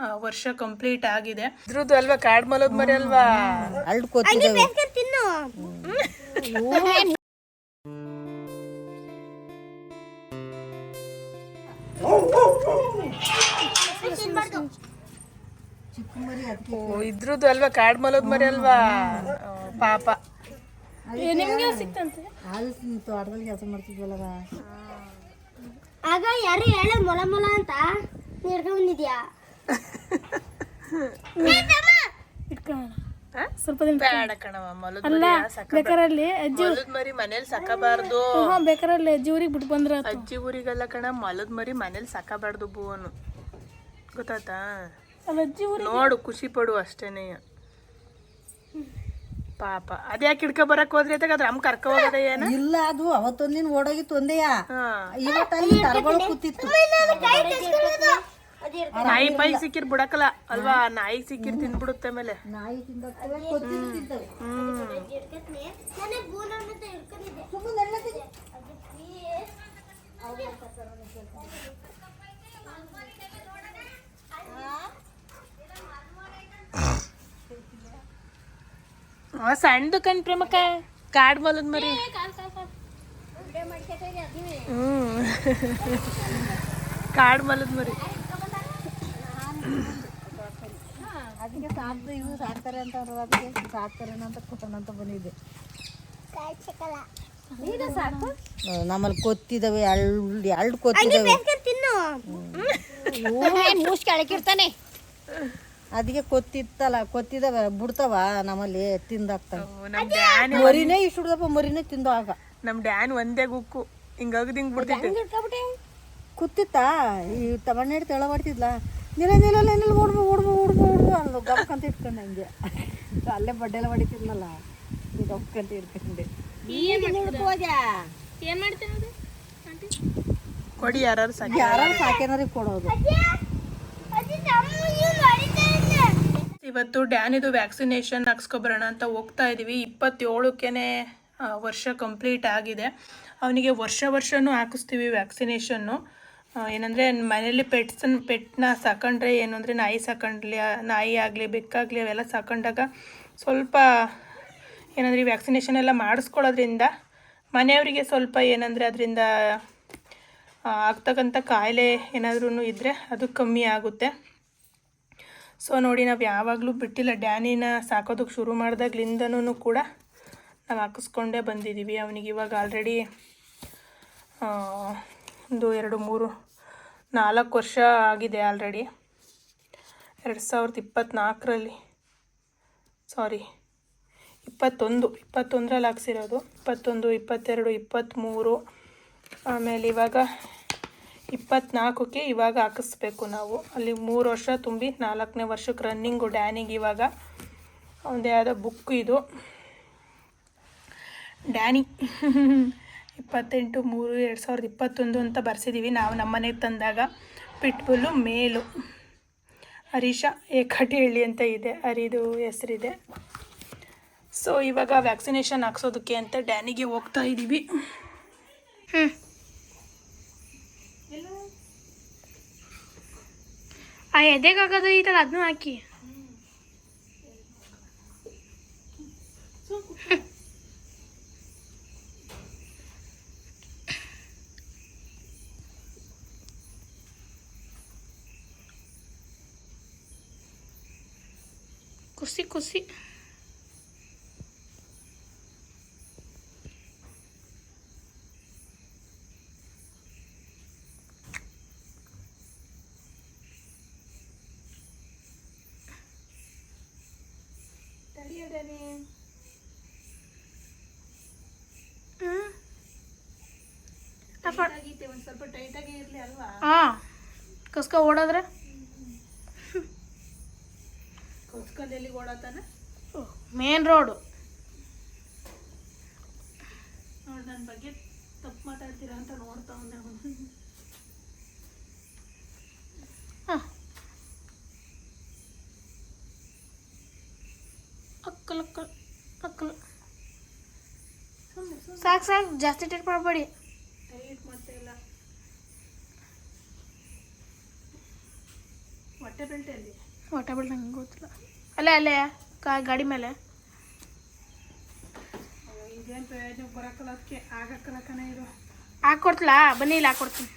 ಆ, ವರ್ಷ ಕಂಪ್ಲೀಟ್ ಆಗಿದೆ. ಇದ್ರದ್ದು ಅಲ್ವಾ ಕಾಡ್ ಮಲದ್ ಮರಿ ಅಲ್ವಾ? ಓ ಇದ್ರದ್ದು ಅಲ್ವಾ ಕಾಡ್ ಮಲೋದ್ ಮರಿ ಅಲ್ವಾ? ಪಾಪ. ಸಿಕ್ತಂತೆ ತೋಟದಲ್ಲಿ ಕೆಲಸ ಮಾಡ್ತಿದ್ವಲ್ಲ ಆಗ ಯಾರು ಹೇಳ ಮೊಲ ಮೊಲ ಅಂತ? ಬಂದಿದ್ಯಾ ದಿನ ಬೇಡ ಕಣವ ಮಲದ್ ಮರಿ ಬೇಕಾರಲ್ಲಿ ಅಜ್ಜಿ ಮಲದ್ ಮರಿ ಮನೇಲಿ ಸಾಕಬಾರ್ದು. ಹಾ ಬೇಕಾರಲ್ಲಿ ಅಜ್ಜಿ ಊರಿಗೆ ಬಿಟ್ಟು ಬಂದ್ರ ಅಜ್ಜಿ ಊರಿಗೆಲ್ಲ ಕಣ ಮಲದ ಮರಿ ಮನೇಲಿ ಸಾಕಬಾರ್ದು ಬೂವನು ಗೊತ್ತಾತಾ ಅಲ್ಲ ಅಜ್ಜಿ ಊರಿಗೆ ನೋಡು ಖುಷಿ ಪಡು ಅಷ್ಟೇನೆ. ಪಾಪ. ಅದ್ಯಾಕೆ ಹಿಡ್ಕೊ ಬರಕ್ ಹೋದ್ರಿ ಅಂತ ಅದ್ರ ಅಮ್ಮ ಕರ್ಕೊ ಹೋಗದ ಏನ? ಇಲ್ಲ ಅದು ಅವತ್ತೊಂದಿನ ಓಡೋಗಿತ್ತು ಒಂದೇಯ ಹಾ. ಇವತ್ತಲ್ಲಿ ತರಗಳು ಕೂತಿತ್ತು. ನಾಯಿ ಪೈ ಸಿಕ್ಕಿರ್ ಬಿಡಕಲ್ಲ ಅಲ್ವಾ? ನಾಯಿ ಸಿಕ್ಕಿರ್ ತಿಂದ್ಬಿಡುತ್ತೆ ಮೇಲೆ ನಾಯಿ ಸಣ್ಣದು ಕಣ್ ಪ್ರೇಮಕ್ಕ ಕಾಡ್ ಮಲದ್ ಮರಿ. ಹ್ಮ್. ಕಾಡ್ ಮಲದ್ ಮರಿ. ಅದಕ್ಕೆ ಸಾಕ್ದು ಇವು ಸಾಕ್ತಾರೆ ಅಂತ ಅವ್ರು ಅದಕ್ಕೆ ಸಾಕ್ತಾರೆ ಅಂತ ಅಂತ ಬಂದಿದ್ದೆ. ನಮ್ಮಲ್ಲಿ ಕೊತ್ತಿದವೆ ಎರಡು ಎರಡು ಕೊತ್ತಿದವೆ. ಕೆಳಕಿರ್ತಾನೆ ಅದಕ್ಕೆ ಕೊತ್ತಿತ್ತಲ್ಲ ಕೊತ್ತಿದವ ಬಿಡ್ತಾವ ನಮ್ಮಲ್ಲಿ ತಿಂದಾಕ್ತಾವೆ ಮರಿನೇ ಇಷ್ಟು ಹಿಡ್ದಪ್ಪ ಮರಿನೇ ತಿಂದು ಆಗ. ನಮ್ ಡ್ಯಾನ್ ಒಂದೇ ಗುಕ್ಕು ಹಿಂಗ ಅಗದ್ ಹಿಂಗ್ ಬಿಡ್ತೈತೆ ಕೂತಿತ್ತಾ ಈ ತಮಣ್ಣೆ ತೆಳ ಮಾಡ್ತಿದ್ಲ ನಿಲ್ಲ ನಿಲ್ಲ ನಿಲ್ಲ ಓಡ್ಬೋ ಓಡ್ಬೋ ಓಡ್ಬೋ ಓಡ್ಬೋ ಅಂದು ಗಪ್ಕಂತ ಇಟ್ಕೊಂಡೆ ಹಂಗೆ. ಅಲ್ಲೇ ಬಡ್ಡೆಲ್ಲ ಹೊಡಿತಿದ್ನಲ್ಲ ಗಪ್ಕಂತ ಇಟ್ಕೊಂಡೆ. ಏನ್ ಮಾಡ್ತೀನಿ ಕೊಡಿ ಯಾರು ಸಾಕಿ ಯಾರು ಸಾಕೇನಾರಿಗೆ ಕೊಡೋದು. ಇವತ್ತು ಡ್ಯಾನಿದು ವ್ಯಾಕ್ಸಿನೇಷನ್ ಹಾಕ್ಸ್ಕೊಬರೋಣ ಅಂತ ಹೋಗ್ತಾ ಇದ್ದೀವಿ ಇಪ್ಪತ್ತೇಳಕ್ಕೇ ವರ್ಷ ಕಂಪ್ಲೀಟ್ ಆಗಿದೆ. ಅವನಿಗೆ ವರ್ಷ ವರ್ಷನೂ ಹಾಕಿಸ್ತೀವಿ ವ್ಯಾಕ್ಸಿನೇಷನ್ನು. ಏನಂದರೆ ಮನೇಲಿ ಪೆಟ್ಸನ್ ಪೆಟ್ನ ಸಾಕೊಂಡ್ರೆ ಏನು ಅಂದರೆ ನಾಯಿ ಸಾಕೊಂಡ್ಲಿ ನಾಯಿ ಆಗಲಿ ಬೆಕ್ಕಾಗಲಿ ಅವೆಲ್ಲ ಸಾಕೊಂಡಾಗ ಸ್ವಲ್ಪ ಏನಂದರೆ ವ್ಯಾಕ್ಸಿನೇಷನ್ ಎಲ್ಲ ಮಾಡಿಸ್ಕೊಳ್ಳೋದ್ರಿಂದ ಮನೆಯವರಿಗೆ ಸ್ವಲ್ಪ ಏನಂದರೆ ಅದರಿಂದ ಆಗ್ತಕ್ಕಂಥ ಕಾಯಿಲೆ ಏನಾದ್ರೂ ಇದ್ದರೆ ಅದು ಕಮ್ಮಿ ಆಗುತ್ತೆ. ಸೊ ನೋಡಿ ನಾವು ಯಾವಾಗಲೂ ಬಿಟ್ಟಿಲ್ಲ ಡ್ಯಾನಿನ ಸಾಕೋದಕ್ಕೆ ಶುರು ಮಾಡಿದಾಗ್ಲಿಂದನೂ ಕೂಡ ನಾವು ಹಾಕಿಸ್ಕೊಂಡೇ ಬಂದಿದ್ದೀವಿ ಅವನಿಗೆ ಇವಾಗ ಆಲ್ರೆಡಿ ಒಂದು ಎರಡು ಮೂರು ನಾಲ್ಕು ವರ್ಷ ಆಗಿದೆ ಆಲ್ರೆಡಿ ಎರಡು ಸಾವಿರದ ಇಪ್ಪತ್ತ್ನಾಲ್ಕರಲ್ಲಿ ಸಾರಿ ಇಪ್ಪತ್ತೊಂದು, ಇಪ್ಪತ್ತೊಂದರಲ್ಲಿ ಹಾಕ್ಸಿರೋದು ಇಪ್ಪತ್ತೊಂದು, ಇಪ್ಪತ್ತೆರಡು, ಇಪ್ಪತ್ತ್ಮೂರು. ಆಮೇಲೆ ಇವಾಗ ಇಪ್ಪತ್ತ್ನಾಲ್ಕಕ್ಕೆ ಇವಾಗ ಹಾಕಿಸ್ಬೇಕು ನಾವು. ಅಲ್ಲಿ ಮೂರು ವರ್ಷ ತುಂಬಿ ನಾಲ್ಕನೇ ವರ್ಷಕ್ಕೆ ರನ್ನಿಂಗು ಡ್ಯಾನಿಗೆ ಇವಾಗ ಒಂದೇ ಆದ ಬುಕ್ ಇದು. ಡ್ಯಾನಿ ಇಪ್ಪತ್ತೆಂಟು ಮೂರು ಎರಡು ಸಾವಿರದ ಇಪ್ಪತ್ತೊಂದು ಅಂತ ಬರ್ಸಿದ್ದೀವಿ ನಾವು ನಮ್ಮ ಮನೆಗೆ ತಂದಾಗ ಪಿಟ್ಬುಲ್ಲು ಮೇಲು. ಹರೀಶ ಏಕಟಿಹಳ್ಳಿ ಅಂತ ಇದೆ. ಹರಿದು ಹೆಸರಿದೆ. ಸೊ ಇವಾಗ ವ್ಯಾಕ್ಸಿನೇಷನ್ ಹಾಕ್ಸೋದಕ್ಕೆ ಅಂತ ಡ್ಯಾನಿಗೆ ಹೋಗ್ತಾ ಇದ್ದೀವಿ ಆ ಎದೆಗಾಗೋದು ಇದಲ್ಲ ಅದನ್ನೂ ಹಾಕಿ. ಕುಸಿ ಖುಷಿ ಸ್ವಲ್ಪ ಟೈಟಾಗಿ ಇರಲಿ ಅಲ್ವಾ? ಹಾ. ಕಸ್ಕ ಓಡೋದ್ರೆ ಕೊಚ್ಕೊಂಡು ಎಲ್ಲಿಗೆ ಓಡತಾನೆ ಮೇನ್ ರೋಡು ನೋಡಿ ನನ್ನ ಬಗ್ಗೆ ತಪ್ಪು ಮಾತಾಡ್ತೀರಾ ಅಂತ ನೋಡ್ತಾ ಒಂದೇ ಅಕ್ಕಲ್ ಅಕ್ಕಲ್ ಸಾಕು ಸಾಕು ಜಾಸ್ತಿ ಟೈಟ್ ಮಾಡಬೇಡಿ. ಟೈಟ್ ಮತ್ತೆ ಇಲ್ಲ. ಹೊಟ್ಟೆ ಬೆಲ್ಟ್ ಅಲ್ಲಿ ಹೊಟ್ಟೆ ಬಿಟ್ಟು ನಂಗೆ ಗೊತ್ತಿಲ್ಲ. ಅಲ್ಲೇ ಅಲ್ಲೇ ಕಾ ಗಾಡಿ ಮೇಲೆ. ಇದೇನು ಪ್ರಯೋಜನ? ಬರೋಕ್ಕಲ್ಲ ಅದಕ್ಕೆ ಇದು. ಹಾಕ್ಕೊಡ್ತಲಾ ಬನ್ನಿ ಇಲ್ಲಿ ಹಾಕ್ಕೊಡ್ತೀನಿ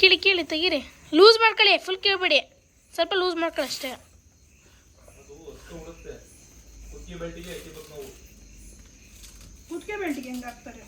ಕೀಳಿ ಕೀಳಿ ತೆಗೀರಿ. ಲೂಸ್ ಮಾಡ್ಕೊಳ್ಳಿ ಫುಲ್ ಕೇಳಬೇಡಿ. ಸ್ವಲ್ಪ ಲೂಸ್ ಮಾಡ್ಕೊಳ್ಳಿ ಅಷ್ಟೇ. ಕುತ್ತಿಗೆ ಬೆಲ್ಟಿಗೆ ಹೆಂಗೆ ಹಾಕ್ತಾರೆ?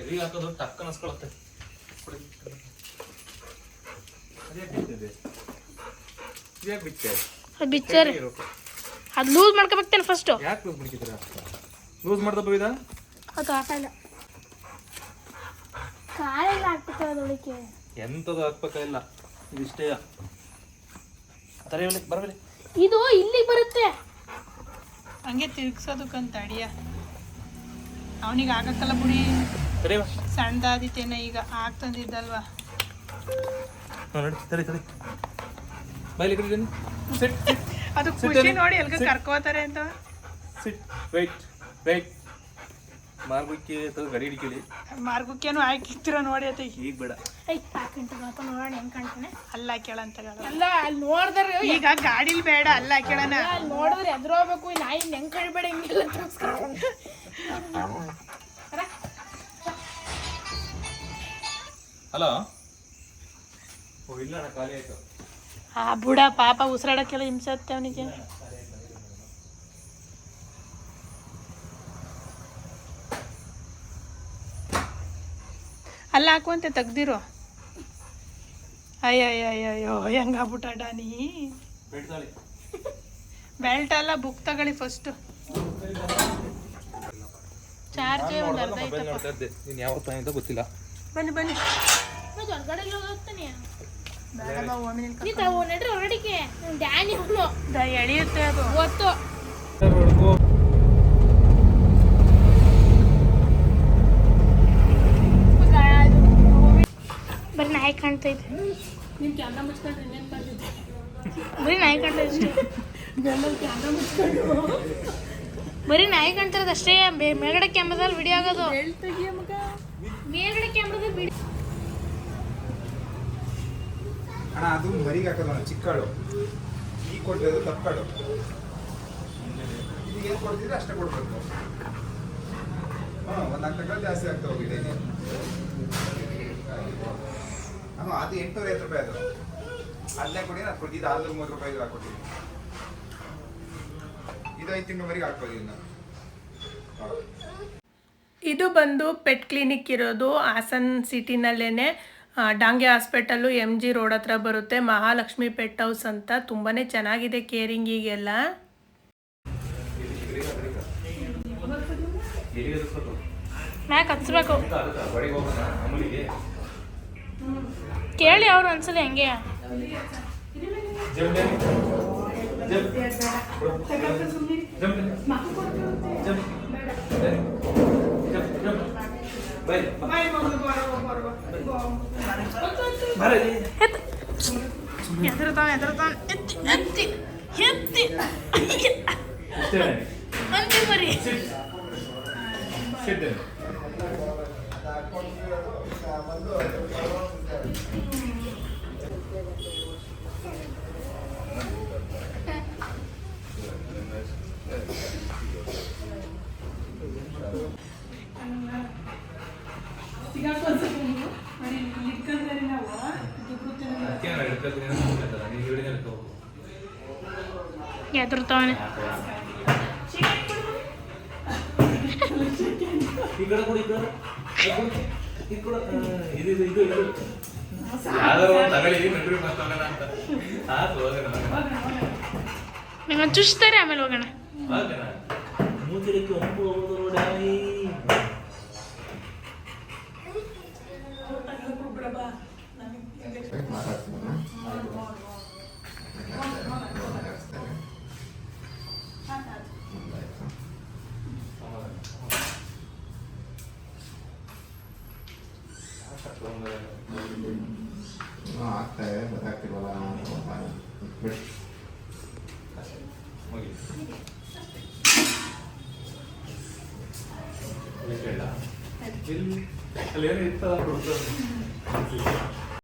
ಎಲ್ಲಿ ಹಾಕೋದು? ಟಕ್ ಅನ್ಸ್ಕೊಳತ್ತೆ ಬಿಚ್ಚಾರಿ. ಅದು ಲೂಸ್ ಮಾಡ್ಕೋಬೇಕ್ತಾನೆ ಫಸ್ಟು ಯಾಕೆ ಲೂಸ್ ಮಾಡ್ಕಿದ್ದೀರಾ? ಲೂಸ್ ಮಾಡ್ದಪ್ಪ ಅದು ಹಾಕಲ್ಲ ಕಾಲೆಲ್ಲ ಹಾಕ್ಬೇಕು ಅದೊಳಕ್ಕೆ ಎಂಥದ್ದು ಹಾಕ್ಬೇಕಾಗಿಲ್ಲ ಇದಿಷ್ಟೇ ತಲೆ ಬರಬೇಡಿ. ಇದು ಇಲ್ಲಿಗೆ ಬರುತ್ತೆ. ಹಂಗೆ ತಿರ್ಗ್ಸೋದಕ್ಕಂತ ಅಡಿಯ. ಅವನಿಗೆ ಆಗಕ್ಕಲ್ಲ ಬಿಡಿ. ಸಣ್ಣ ಸಣ್ಣದಾದಿತ್ತೇನ ಈಗ ಸಿಟ್ ಸಿಟ್ ಅದು ಖುಷಿ ನೋಡಿ ಎಲ್ಗ. ಕರ್ಕೋತಾರೆ ಅಂತ. ಸಿಟ್ ವೆಯ್ಟ್ ವೆಯ್ಟ್ ಮಾರ್ಗಕ್ಕೆ ಗಡಿ ಹಿಡಿಕೇಳಿ ಮಾರ್ಗುಕ್ಕೇನು ಹಾಕಿಕ್ತಿರೋ ನೋಡಿ ಅತ್ತ. ಈಗ ಬೇಡ. ಐ ಹಾಕಂತ ನೋಡೋಣ ಹೆಂಗೆ ಕಾಣ್ತಾನೆ. ಅಲ್ಲ ಕೇಳಂತ ಅಲ್ಲ ಅಲ್ಲಿ ನೋಡಿದ್ರೆ. ಈಗ ಗಾಡಿಲಿ ಬೇಡ ಅಲ್ಲ ಕೇಳಣ. ಅಲ್ಲಿ ನೋಡಿದ್ರೆ ಎದುರು ಹೋಗ್ಬೇಕು ನಾಯಿ ಹೆಂಗ್ ಕಳಿಬೇಡ ಹಿಂಗಿಲ್ಲ ಹಲೋ? ಓ ಇಲ್ಲ ಅಣ್ಣ ಖಾಲಿ ಆಯ್ತು. ಆ ಬುಡ ಪಾಪ ಉಸಿರಾಡಕ್ಕೆಲ್ಲ ಹಿಂಸತ್ತೆ ಅವನಿಗೆ. ಅಲ್ಲ ಹಾಕುವಂತೆ ತೆಗ್ದಿರೋ. ಅಯ್ಯೋ ಹೆಂಗಾಗ್ಬಿಟ್ಟ ಡಾನಿ? ನೀ ಬೆಲ್ಟ್ ಅಲ್ಲ ಬುಕ್ ತಗೊಳ್ಳಿ ಫಸ್ಟು ಚಾರ್ಜ್ ಒಂದು ಅರ್ಧ ಐತೆ ಐತಪ್ಪ ನೋಡ್ತಾ ಇದ್ದೆ. ನೀನು ಯಾವ ತಾಯಿ ಅಂತ ಗೊತ್ತಿಲ್ಲ. ಬನ್ನಿ ಬನ್ನಿ. ಹೊರಗಡೆ ಹೋಗ್ತಾನೆ. ನೀ ತಾವು ನಡ್ರಿ ಹೊರಡಿಕೆ ಡ್ಯಾನಿ ಎಳೆಯುತ್ತೆ ಅದು. ಗೊತ್ತು ಬರೀ ನಾಯಿ ಕಾಣ್ತೈತೆ ನಿಮ್ಮ ಕ್ಯಾಮ್ರಾ ಮುಚ್ಕೊಂಡ್ರೆ ಇನ್ನೇನು ಬಂದಿದ್ದೆ ಬರೀ ನಾಯಿ ಕ್ಯಾಮ್ರಾ ಮುಚ್ಕೊಂಡು ಬರೀ ನಾಯಿ ಕಾಣ್ತಿರೋದು ಅಷ್ಟೇ. ಬೇ- ಮೇಲ್ಗಡೆ ಕ್ಯಾಮ್ರಾದಲ್ಲಿ ವಿಡಿಯೋ ಆಗೋದು. ಮೇಲ್ಗಡೆ ಕ್ಯಾಮ್ರಾದಲ್ಲಿ ವಿಡಿಯೋ ಅಣ್ಣ ಅದು ಮರಿಗೆ ಹಾಕೋದು ಚಿಕ್ಕಳು. ಈ ಕೊಟ್ಟಿರೋದು ತಪ್ಪಳು ಈಗ ಏನು ಕೊಡ್ತಿದ್ರೆ ಅಷ್ಟೇ ಕೊಡ್ಬೇಕು. ಹಾಂ ಒಂದು ನಾಲ್ಕು ಜಾಸ್ತಿ ಆಗ್ತಾ ಹೋಗಿದೆ. ಹಾಂ ಅದು ಎಂಟುನೂರ ಐವತ್ತು ರೂಪಾಯಿ ಅದು ಅಲ್ಲೇ ಕೊಡಿ ನಾನು ಕೊಟ್ಟಿದ್ದು ಇದು ಆರ್ನೂರ ಮೂವತ್ತು ರೂಪಾಯಿ ಇದು ಹಾಕೊಟ್ಟಿದ್ದೀನಿ ಇದು ಐದು ತಿಂಗಳವರೆಗೆ ಹಾಕ್ಬೋದು ಇನ್ನು ಇದು ಬಂದು ಪೆಟ್ ಕ್ಲಿನಿಕ್ ಇರೋದು Hassan ಸಿಟಿನಲ್ಲೇ Dange hospital M G road ಹತ್ರ ಬರುತ್ತೆ ಮಹಾಲಕ್ಷ್ಮಿ ಪೆಟ್ ಹೌಸ್ ಅಂತ ತುಂಬಾ ಚೆನ್ನಾಗಿದೆ ಕೇರಿಂಗಿಗೆಲ್ಲ ಈಗೆಲ್ಲ ಮ್ಯಾಕ್ ಹಚ್ಬೇಕು ಕೇಳಿ ಅವ್ರು ಒಂದ್ಸಲ ಹೆಂಗೆ jump jump jump jump jump jump by ಬರ ಎದುರ್ತಾವ ಎದುರ್ತಾವ ಎತ್ತಿ ಎತ್ತಿ ಎತ್ತಿ ಇಷ್ಟೇ ಅಂತಿ ಬರೀ ಸಿಟ್ ಸಿಟ್ ಅದಕ್ಕೆ ನಾನು ಹಿಡ್ಕೊತೀನಿ ಅಂತ ಅಂದ್ಕೊಂಡೆ. ನೀನು ಚುಚ್ತಾರೆ ಆಮೇಲೆ ಹೋಗೋಣ. ಹೋಗೋದು ಡ್ಯಾನಿ ಆಗ್ತಾ ಇದೆ ಗೊತ್ತಾಗ್ತಿಲ್ವಲ್ಲ ಬಿಡಿ ಹೋಗಿ ಎಲ್ಲಿ ಅಲ್ಲಿ ಏನೋ ಇರ್ತದ ಕೊಡ್ತಾರೆ